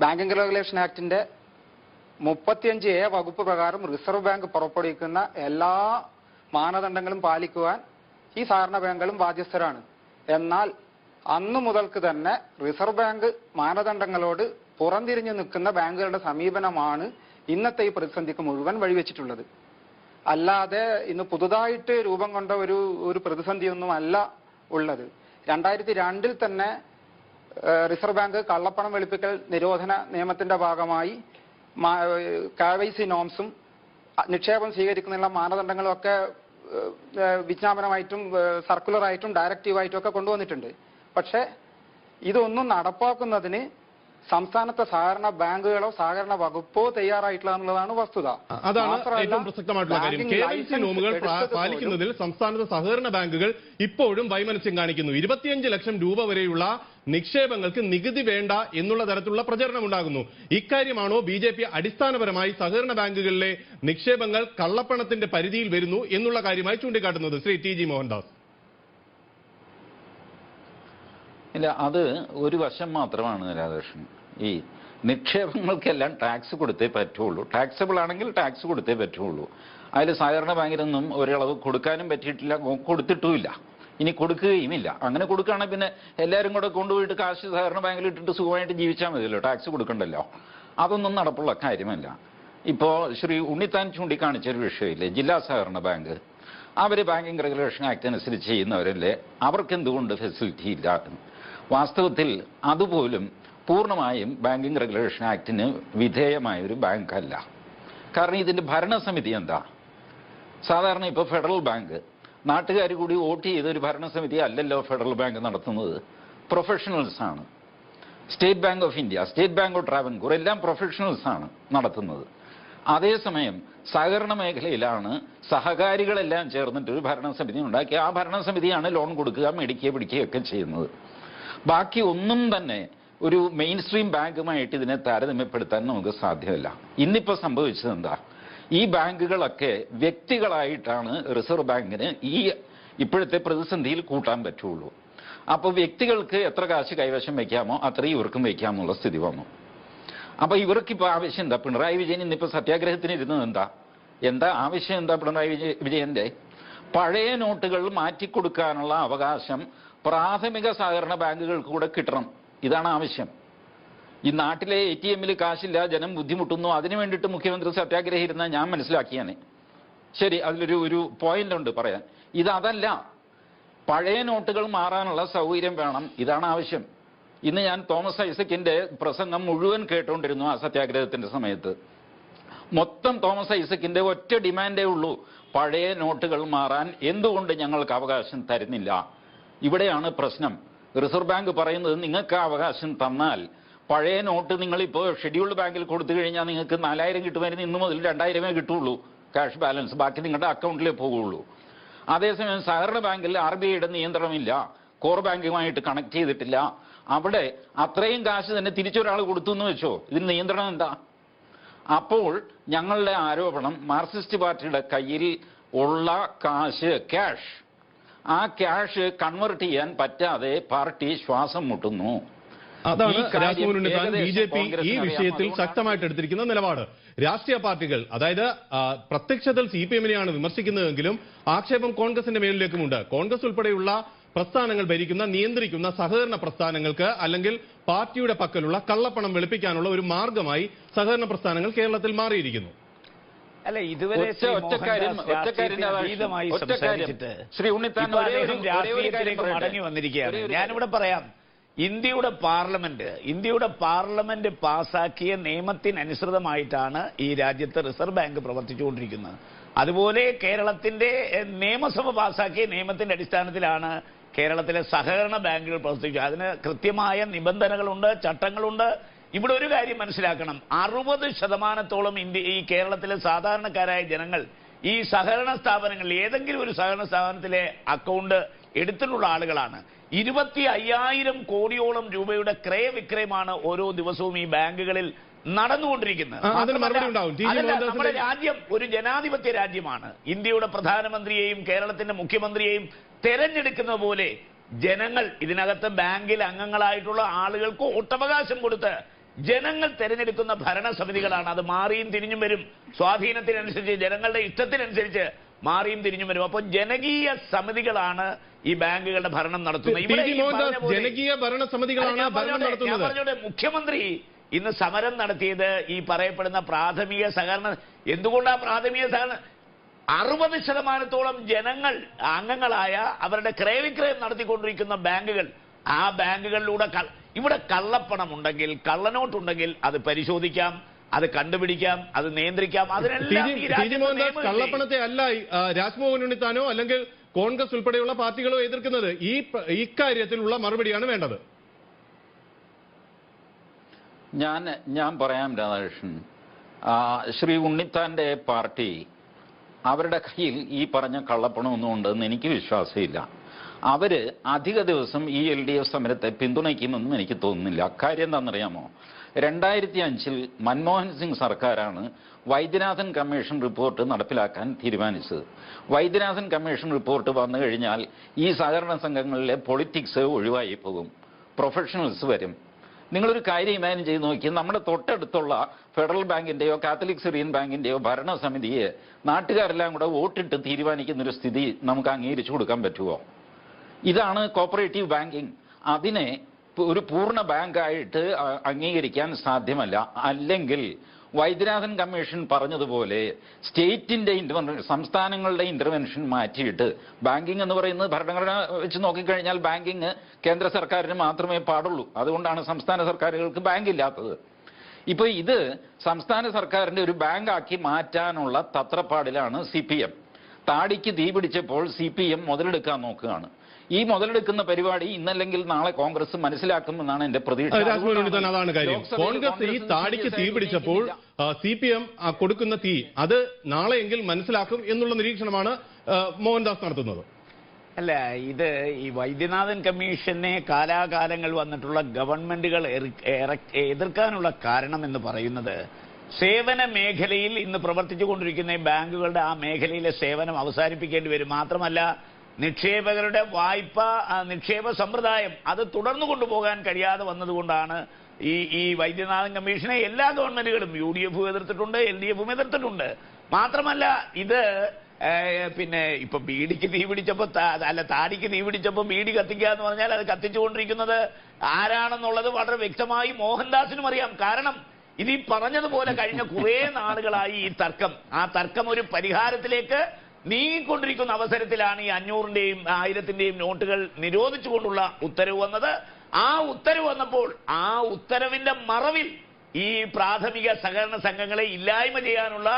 S5: ബാങ്കിംഗ് റെഗുലേഷൻ ആക്ടിന്റെ മുപ്പത്തിയഞ്ച് എ വകുപ്പ് പ്രകാരം റിസർവ് ബാങ്ക് പുറപ്പെടുവിക്കുന്ന എല്ലാ മാനദണ്ഡങ്ങളും പാലിക്കുവാൻ ഈ സഹകരണ ബാങ്കുകളും ബാധ്യസ്ഥരാണ്. എന്നാൽ അന്നു മുതൽക്ക് തന്നെ റിസർവ് ബാങ്ക് മാനദണ്ഡങ്ങളോട് പുറംതിരിഞ്ഞു നിൽക്കുന്ന ബാങ്കുകളുടെ സമീപനമാണ് ഇന്നത്തെ ഈ പ്രതിസന്ധിക്ക് മുഴുവൻ വഴിവെച്ചിട്ടുള്ളത്. അല്ലാതെ ഇന്ന് പുതുതായിട്ട് രൂപം കൊണ്ട ഒരു ഒരു പ്രതിസന്ധിയൊന്നും അല്ല ഉള്ളത്. രണ്ടായിരത്തി രണ്ടിൽ തന്നെ റിസർവ് ബാങ്ക് കള്ളപ്പണം വെളുപ്പിക്കൽ നിരോധന നിയമത്തിന്റെ ഭാഗമായി കാവൈസി നോംസും നിക്ഷേപം സ്വീകരിക്കുന്നതിനുള്ള മാനദണ്ഡങ്ങളും ഒക്കെ വിജ്ഞാപനമായിട്ടും സർക്കുലറായിട്ടും ഡയറക്റ്റീവായിട്ടും ഒക്കെ കൊണ്ടുവന്നിട്ടുണ്ട്. പക്ഷേ ഇതൊന്നും നടപ്പാക്കുന്നതിന് സംസ്ഥാനത്തെ സഹകരണ ബാങ്കുകളോ സഹകരണ വകുപ്പോ തയ്യാറായിട്ടില്ല എന്നുള്ളതാണ് വസ്തുത.
S1: അതാണ് ഏറ്റവും പ്രസക്തമായിട്ടുള്ള കാര്യം. കെ വൈ സി നോമുകൾ പാലിക്കുന്നതിൽ സംസ്ഥാനത്തെ സഹകരണ ബാങ്കുകൾ ഇപ്പോഴും വൈമനസ്യം കാണിക്കുന്നു. ഇരുപത്തിയഞ്ച് ലക്ഷം രൂപ വരെയുള്ള നിക്ഷേപങ്ങൾക്ക് നികുതി വേണ്ട എന്നുള്ള തരത്തിലുള്ള പ്രചരണം ഉണ്ടാകുന്നു. ഇക്കാര്യമാണോ ബി ജെ പി അടിസ്ഥാനപരമായി സഹകരണ ബാങ്കുകളിലെ നിക്ഷേപങ്ങൾ കള്ളപ്പണത്തിന്റെ പരിധിയിൽ വരുന്നു എന്നുള്ള കാര്യമായി ചൂണ്ടിക്കാട്ടുന്നത് ശ്രീ ടി ജി മോഹൻദാസ്.
S4: ഇല്ല അത് ഒരു വശം മാത്രമാണ് രാധാകൃഷ്ണൻ. ഈ നിക്ഷേപങ്ങൾക്കെല്ലാം ടാക്സ് കൊടുത്തേ പറ്റുള്ളൂ. ടാക്സബിൾ ആണെങ്കിൽ ടാക്സ് കൊടുത്തേ പറ്റുള്ളൂ. അതിൽ സഹകരണ ബാങ്കിനൊന്നും ഒരളവ് കൊടുക്കാനും പറ്റിയിട്ടില്ല കൊടുത്തിട്ടുമില്ല. ഇനി കൊടുക്കുകയുമില്ല. അങ്ങനെ കൊടുക്കുകയാണെങ്കിൽ പിന്നെ എല്ലാവരും കൂടെ കൊണ്ടുപോയിട്ട് കാശ് സഹകരണ ബാങ്കിൽ ഇട്ടിട്ട് സുഖമായിട്ട് ജീവിച്ചാൽ മതിയല്ലോ. ടാക്സ് കൊടുക്കണ്ടല്ലോ. അതൊന്നും നടപ്പുള്ള കാര്യമല്ല. ഇപ്പോൾ ശ്രീ ഉണ്ണിത്താൻ ചൂണ്ടിക്കാണിച്ച ഒരു വിഷയമില്ലേ? ജില്ലാ സഹകരണ ബാങ്ക്. അവർ ബാങ്കിങ് റെഗുലേഷൻ ആക്ട് അനുസരിച്ച് ചെയ്യുന്നവരല്ലേ? അവർക്ക് എന്തുകൊണ്ട് ഫെസിലിറ്റി ഇല്ല. വാസ്തവത്തിൽ അതുപോലും പൂർണമായും ബാങ്കിങ് റെഗുലേഷൻ ആക്ടിന് വിധേയമായ ഒരു ബാങ്ക് അല്ല കാരണം ഇതിന്റെ ഭരണസമിതി എന്താ? സാധാരണ ഇപ്പോൾ ഫെഡറൽ ബാങ്ക് നാട്ടുകാർ കൂടി വോട്ട് ചെയ്ത ഒരു ഭരണസമിതി അല്ലല്ലോ ഫെഡറൽ ബാങ്ക് നടത്തുന്നത്. പ്രൊഫഷണൽസ് ആണ്. State Bank of India State Bank of Travancore എല്ലാം പ്രൊഫഷണൽസ് ആണ് നടത്തുന്നത്. അതേസമയം സഹകരണ മേഖലയിലാണ് സഹകാരികളെല്ലാം ചേർന്നിട്ട് ഒരു ഭരണസമിതി ഉണ്ടാക്കി. ആ ഭരണസമിതിയാണ് ലോൺ കൊടുക്കുക മേടിക്കുക പിടിക്കുകയൊക്കെ ചെയ്യുന്നത്. ബാക്കി ഒന്നും തന്നെ ഒരു മെയിൻ സ്ട്രീം ബാങ്കുമായിട്ട് ഇതിനെ താരതമ്യപ്പെടുത്താൻ നമുക്ക് സാധ്യമല്ല. ഇന്നിപ്പോ സംഭവിച്ചത് എന്താ? ഈ ബാങ്കുകളൊക്കെ വ്യക്തികളായിട്ടാണ് റിസർവ് ബാങ്കിന് ഈ ഇപ്പോഴത്തെ പ്രതിസന്ധിയിൽ കൂട്ടാൻ പറ്റുള്ളൂ. അപ്പോൾ വ്യക്തികൾക്ക് എത്ര കാശ് കൈവശം വെക്കാമോ അത്രയും ഇവർക്കും വെക്കാമെന്നുള്ള സ്ഥിതി വന്നു. അപ്പോൾ ഇവർക്കിപ്പോൾ ആവശ്യം എന്താ? പിണറായി വിജയൻ ഇന്നിപ്പോ സത്യാഗ്രഹത്തിന് ഇരുന്നത് എന്താ? എന്താ ആവശ്യം എന്താ പിണറായി വിജയ- വിജയന്റെ? പഴയ നോട്ടുകൾ മാറ്റിക്കൊടുക്കാനുള്ള അവകാശം പ്രാഥമിക സഹകരണ ബാങ്കുകൾക്ക് കൂടെ കിട്ടണം. ഇതാണ് ആവശ്യം. ഈ നാട്ടിലെ എ ടി എമ്മിൽ കാശില്ല ജനം ബുദ്ധിമുട്ടുന്നു അതിനു വേണ്ടിയിട്ട് മുഖ്യമന്ത്രി സത്യാഗ്രഹിയിരുന്ന ഞാൻ മനസ്സിലാക്കിയാണ്. ശരി അതിലൊരു ഒരു പോയിന്റ് ഉണ്ട് പറയാൻ. ഇതല്ല പഴയ നോട്ടുകൾ മാറാനുള്ള സൗകര്യം വേണം. ഇതാണ് ആവശ്യം. ഇന്ന് ഞാൻ തോമസ് ഐസക്കിന്റെ പ്രസംഗം മുഴുവൻ കേട്ടുകൊണ്ടിരുന്നു ആ സത്യാഗ്രഹത്തിന്റെ സമയത്ത്. മൊത്തം തോമസ് ഐസക്കിന്റെ ഒറ്റ ഡിമാൻഡേ ഉള്ളൂ. പഴയ നോട്ടുകൾ മാറാൻ എന്തുകൊണ്ട് ഞങ്ങൾക്ക് അവകാശം തരുന്നില്ല? ഇവിടെയാണ് പ്രശ്നം. റിസർവ് ബാങ്ക് പറയുന്നത് നിങ്ങൾക്ക് അവകാശം തന്നാൽ പഴയ നോട്ട് നിങ്ങളിപ്പോൾ ഷെഡ്യൂൾഡ് ബാങ്കിൽ കൊടുത്തു കഴിഞ്ഞാൽ നിങ്ങൾക്ക് നാലായിരം കിട്ടുമായിരുന്നു ഇന്ന് മുതൽ രണ്ടായിരമേ കിട്ടുള്ളൂ. Cash balance. ബാക്കി നിങ്ങളുടെ അക്കൗണ്ടിലേ പോകുള്ളൂ. അതേസമയം സഹകരണ ബാങ്കിൽ ആർ ബി ഐയുടെ നിയന്ത്രണമില്ല. കോർ ബാങ്കുമായിട്ട് കണക്ട് ചെയ്തിട്ടില്ല. അവിടെ അത്രയും കാശ് തന്നെ തിരിച്ചൊരാൾ കൊടുത്തു എന്ന് വെച്ചോ? ഇതിന് നിയന്ത്രണം എന്താ? അപ്പോൾ ഞങ്ങളുടെ ആരോപണം മാർക്സിസ്റ്റ് പാർട്ടിയുടെ കയ്യിൽ ഉള്ള കാശ് ക്യാഷ്. ആ ക്യാഷ് കൺവെർട്ട് ചെയ്യാൻ പറ്റാതെ പാർട്ടി ശ്വാസം മുട്ടുന്നു.
S1: അതാണ് Rajmohan Unnithan B J P ഈ വിഷയത്തിൽ ശക്തമായിട്ട് എടുത്തിരിക്കുന്ന നിലപാട്. രാഷ്ട്രീയ പാർട്ടികൾ അതായത് പ്രത്യക്ഷത്തിൽ സി പി എമ്മിനെയാണ് വിമർശിക്കുന്നതെങ്കിലും ആക്ഷേപം കോൺഗ്രസിന്റെ മേലിലേക്കുമുണ്ട്. കോൺഗ്രസ് ഉൾപ്പെടെയുള്ള പ്രസ്ഥാനങ്ങൾ ഭരിക്കുന്ന നിയന്ത്രിക്കുന്ന സഹകരണ പ്രസ്ഥാനങ്ങൾക്ക് അല്ലെങ്കിൽ പാർട്ടിയുടെ പക്കലുള്ള കള്ളപ്പണം വെളുപ്പിക്കാനുള്ള ഒരു മാർഗമായി സഹകരണ പ്രസ്ഥാനങ്ങൾ കേരളത്തിൽ മാറിയിരിക്കുന്നു.
S3: അല്ല ഇതുവരെ ശ്രീ
S4: ഉണ്ണിത്താൻ.
S3: മടങ്ങി വന്നിരിക്കുകയാണ്. ഞാനിവിടെ പറയാം. ഇന്ത്യയുടെ പാർലമെന്റ് ഇന്ത്യയുടെ പാർലമെന്റ് പാസാക്കിയ നിയമത്തിനനുസൃതമായിട്ടാണ് ഈ രാജ്യത്ത് റിസർവ് ബാങ്ക് പ്രവർത്തിച്ചുകൊണ്ടിരിക്കുന്നത്. അതുപോലെ കേരളത്തിന്റെ നിയമസഭ പാസാക്കിയ നിയമത്തിന്റെ അടിസ്ഥാനത്തിലാണ് കേരളത്തിലെ സഹകരണ ബാങ്കുകൾ പ്രവർത്തിക്കുക അതിന് കൃത്യമായ നിബന്ധനകളുണ്ട് ചട്ടങ്ങളുണ്ട്. ഇവിടെ ഒരു കാര്യം മനസ്സിലാക്കണം. അറുപത് ശതമാനത്തോളം ഇന്ത്യ ഈ കേരളത്തിലെ സാധാരണക്കാരായ ജനങ്ങൾ ഈ സഹകരണ സ്ഥാപനങ്ങളിൽ ഏതെങ്കിലും ഒരു സഹകരണ സ്ഥാപനത്തിലെ അക്കൗണ്ട് എടുത്തിട്ടുള്ള ആളുകളാണ്. ഇരുപത്തി അയ്യായിരം കോടിയോളം രൂപയുടെ ക്രയവിക്രയമാണ് ഓരോ ദിവസവും ഈ ബാങ്കുകളിൽ നടന്നുകൊണ്ടിരിക്കുന്നത്. നമ്മുടെ രാജ്യം ഒരു ജനാധിപത്യ രാജ്യമാണ്. ഇന്ത്യയുടെ പ്രധാനമന്ത്രിയെയും കേരളത്തിന്റെ മുഖ്യമന്ത്രിയെയും തെരഞ്ഞെടുക്കുന്ന പോലെ ജനങ്ങൾ ഇതിനകത്ത് ബാങ്കിൽ അംഗങ്ങളായിട്ടുള്ള ആളുകൾക്ക് ഒട്ടവകാശം കൊടുത്ത് ജനങ്ങൾ തിരഞ്ഞെടുക്കുന്ന ഭരണസമിതികളാണ്. അത് മാറിയും തിരിഞ്ഞും വരും. സ്വാധീനത്തിനനുസരിച്ച് ജനങ്ങളുടെ ഇഷ്ടത്തിനനുസരിച്ച് മാറിയും തിരിഞ്ഞും വരും. അപ്പോൾ ജനകീയ സമിതികളാണ് ഈ ബാങ്കുകളുടെ ഭരണം നടത്തുന്നത്.
S1: ജനകീയ ഭരണസമിതികളാണ്
S3: സമിതികളാണ്
S1: ഭരണം നടത്തുന്നത്.
S3: മുഖ്യമന്ത്രി ഇന്ന് സമരം നടത്തിയത് ഈ പറയപ്പെടുന്ന പ്രാഥമിക സഹകരണ എന്തുകൊണ്ടാ പ്രാഥമിക സഹകരണ അറുപത് ശതമാനത്തോളം ജനങ്ങൾ അംഗങ്ങളായ അവരുടെ ക്രയവിക്രയം നടത്തിക്കൊണ്ടിരിക്കുന്ന ബാങ്കുകൾ ആ ബാങ്കുകളിലൂടെ ഇവിടെ കള്ളപ്പണം ഉണ്ടെങ്കിൽ കള്ളനോട്ടുണ്ടെങ്കിൽ അത് പരിശോധിക്കാം അത് കണ്ടുപിടിക്കാം അത് നിയന്ത്രിക്കാം അതിനെല്ലാം?
S1: കള്ളപ്പണത്തെ അല്ല രാജ്മോഹൻ ഉണ്ണിത്താനോ അല്ലെങ്കിൽ കോൺഗ്രസ് ഉൾപ്പെടെയുള്ള പാർട്ടികളോ എതിർക്കുന്നത് ഈ ഇക്കാര്യത്തിലുള്ള മറുപടിയാണ് വേണ്ടത്
S4: ഞാൻ ഞാൻ പറയാം രാധാകൃഷ്ണൻ ശ്രീ ഉണ്ണിത്താന്റെ പാർട്ടി അവരുടെ കയ്യിൽ ഈ പറഞ്ഞ കള്ളപ്പണമൊന്നും ഉണ്ടെന്ന് എനിക്ക് വിശ്വാസമില്ല അവർ അധിക ദിവസം ഈ എൽ ഡി എഫ് സമരത്തെ പിന്തുണയ്ക്കുമെന്നും എനിക്ക് തോന്നുന്നില്ല. അക്കാര്യം എന്താണെന്നറിയാമോ? രണ്ടായിരത്തി അഞ്ചിൽ മൻമോഹൻ സിംഗ് സർക്കാരാണ് വൈദ്യനാഥൻ കമ്മീഷൻ റിപ്പോർട്ട് നടപ്പിലാക്കാൻ തീരുമാനിച്ചത്. വൈദ്യനാഥൻ കമ്മീഷൻ റിപ്പോർട്ട് വന്നു കഴിഞ്ഞാൽ ഈ സഹകരണ സംഘങ്ങളിലെ പൊളിറ്റിക്സ് ഒഴിവായി പോകും. പ്രൊഫഷണൽസ് വരും. നിങ്ങളൊരു കാര്യം ഇമാജിൻ ചെയ്ത് നോക്കി. നമ്മുടെ തൊട്ടടുത്തുള്ള ഫെഡറൽ ബാങ്കിന്റെയോ കാത്തലിക് സിറിയൻ ബാങ്കിന്റെയോ ഭരണസമിതിയെ നാട്ടുകാരെല്ലാം കൂടെ വോട്ടിട്ട് തീരുമാനിക്കുന്ന ഒരു സ്ഥിതി നമുക്ക് അംഗീകരിച്ചു കൊടുക്കാൻ പറ്റുമോ? ഇതാണ് കോപ്പറേറ്റീവ് ബാങ്കിങ് അതിനെ ഒരു പൂർണ ബാങ്കായിട്ട് അംഗീകരിക്കാൻ സാധ്യമല്ല. അല്ലെങ്കിൽ വൈദ്യനാഥൻ കമ്മീഷൻ പറഞ്ഞതുപോലെ സ്റ്റേറ്റിന്റെ ഇന്റർവെൻഷൻ സംസ്ഥാനങ്ങളുടെ ഇന്റർവെൻഷൻ മാറ്റിയിട്ട് ബാങ്കിങ് എന്ന് പറയുന്നത് ഭരണഘടന വെച്ച് നോക്കിക്കഴിഞ്ഞാൽ ബാങ്കിങ് കേന്ദ്ര സർക്കാരിന് മാത്രമേ പാടുള്ളൂ. അതുകൊണ്ടാണ് സംസ്ഥാന സർക്കാരുകൾക്ക് ബാങ്ക് ഇല്ലാത്തത്. ഇപ്പൊ ഇത് സംസ്ഥാന സർക്കാരിന്റെ ഒരു ബാങ്കാക്കി മാറ്റാനുള്ള തത്രപ്പാടിലാണ് സി പി എം. താടിക്ക് തീ പിടിച്ചപ്പോൾ സി പി എം മുതലെടുക്കാൻ നോക്കുകയാണ്. ഈ മുതലെടുക്കുന്ന പരിപാടി ഇന്നല്ലെങ്കിൽ നാളെ കോൺഗ്രസ് മനസ്സിലാക്കുമെന്നാണ് എന്റെ പ്രതീക്ഷ.
S1: രാജ്മോഹൻ അതാണ് കാര്യം. കോൺഗ്രസ് ഈ താടിക്ക് തീ പിടിച്ചപ്പോൾ സി പി എം കൊടുക്കുന്ന തീ അത് നാളെയെങ്കിൽ മനസ്സിലാക്കും എന്നുള്ള നിരീക്ഷണമാണ് മോഹൻദാസ് നടത്തുന്നത്.
S3: അല്ല ഇത് ഈ വൈദ്യനാഥൻ കമ്മീഷനെ കാലാകാലങ്ങൾ വന്നിട്ടുള്ള ഗവൺമെന്റുകൾ എതിർക്കാനുള്ള കാരണം എന്ന് പറയുന്നത് സേവന മേഖലയിൽ ഇന്ന് പ്രവർത്തിച്ചുകൊണ്ടിരിക്കുന്ന ബാങ്കുകളുടെ ആ മേഖലയിലെ സേവനം അവസാനിപ്പിക്കേണ്ടി വരും. മാത്രമല്ല നിക്ഷേപകരുടെ വായ്പ നിക്ഷേപ സമ്പ്രദായം അത് തുടർന്നു കൊണ്ടുപോകാൻ കഴിയാതെ വന്നതുകൊണ്ടാണ് ഈ ഈ വൈദ്യനാഥൻ കമ്മീഷനെ എല്ലാ ഗവൺമെന്റുകളും യു ഡി എഫും എതിർത്തിട്ടുണ്ട് എൽ ഡി എഫും എതിർത്തിട്ടുണ്ട്. മാത്രമല്ല ഇത് പിന്നെ ഇപ്പൊ ബീഡിക്ക് തീ പിടിച്ചപ്പോ അല്ല താടിക്ക് തീ പിടിച്ചപ്പോ ബീഡി കത്തിക്കുക എന്ന് പറഞ്ഞാൽ അത് കത്തിച്ചുകൊണ്ടിരിക്കുന്നത് ആരാണെന്നുള്ളത് വളരെ വ്യക്തമായി മോഹൻദാസിനും അറിയാം. കാരണം ഇത് ഈ പറഞ്ഞതുപോലെ കഴിഞ്ഞ കുറേ നാളുകളായി ഈ തർക്കം ആ തർക്കം ഒരു പരിഹാരത്തിലേക്ക് നീങ്ങിക്കൊണ്ടിരിക്കുന്ന അവസരത്തിലാണ് ഈ അഞ്ഞൂറിന്റെയും ആയിരത്തിന്റെയും നോട്ടുകൾ നിരോധിച്ചുകൊണ്ടുള്ള ഉത്തരവ് വന്നത്. ആ ഉത്തരവ് വന്നപ്പോൾ ആ ഉത്തരവിന്റെ മറവിൽ ഈ പ്രാഥമിക സഹകരണ സംഘങ്ങളെ ഇല്ലായ്മ ചെയ്യാനുള്ള